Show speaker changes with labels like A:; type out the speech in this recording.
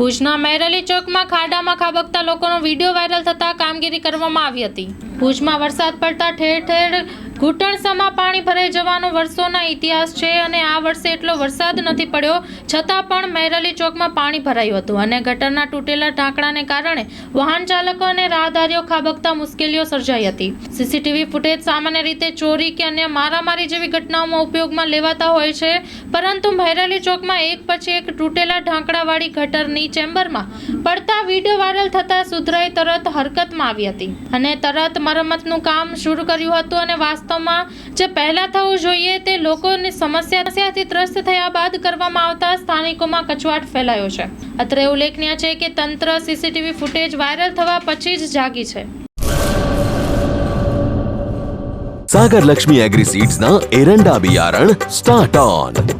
A: ભુજના મહેરલી ચોકમાં ખાડામાં ખાબકતા લોકોનો વીડિયો વાયરલ થતા કામગીરી કરવામાં આવી હતી. ભુજમાં વરસાદ પડતા ઠેર ઠેર ઘૂંટણસમાં પાણી ભરાઈ જવાનો વર્ષોના ઇતિહાસ છે અને આ વર્ષે એટલો વરસાદ નથી પડ્યો, છતાં પણ મહેરલી ચોકમાં પાણી ભરાયું હતું અને ગટરના તૂટેલા ઢાંકણાને કારણે વાહન ચાલકો અને રાહદારીઓ ખાબકતા મુશ્કેલીઓ સર્જાઈ હતી. સીસીટીવી ફૂટેજ સામાન્ય રીતે ચોરી કે અન્ય મારામારી જેવી ઘટનાઓમાં ઉપયોગમાં લેવાતા હોય છે, પરંતુ મહેરલી ચોકમાં એક પછી એક તૂટેલા ઢાંકણાવાળી ગટરની ચેમ્બરમાં પડતા વીડિયો વાયરલ થતાં સુધરાઈ તરત હરકતમાં આવી હતી અને તરત મરમ્મતનું કામ શરૂ કર્યું હતું અને વાસ્તવમાં જે પહેલાં થવું જોઈએ તે લોકોની સમસ્યાથી ત્રસ્ત થયા બાદ કરવામાં આવતા સ્થાનિકોમાં કચવાટ ફેલાયો છે. અત્રે ઉલ્લેખનીય છે કે તંત્ર સીસીટીવી ફૂટેજ વાયરલ થવા પછી જ જાગી છે.
B: સાગર લક્ષ્મી એગ્રી
C: સીડ્સના એરંડા બિયારણ સ્ટાર્ટ ઓન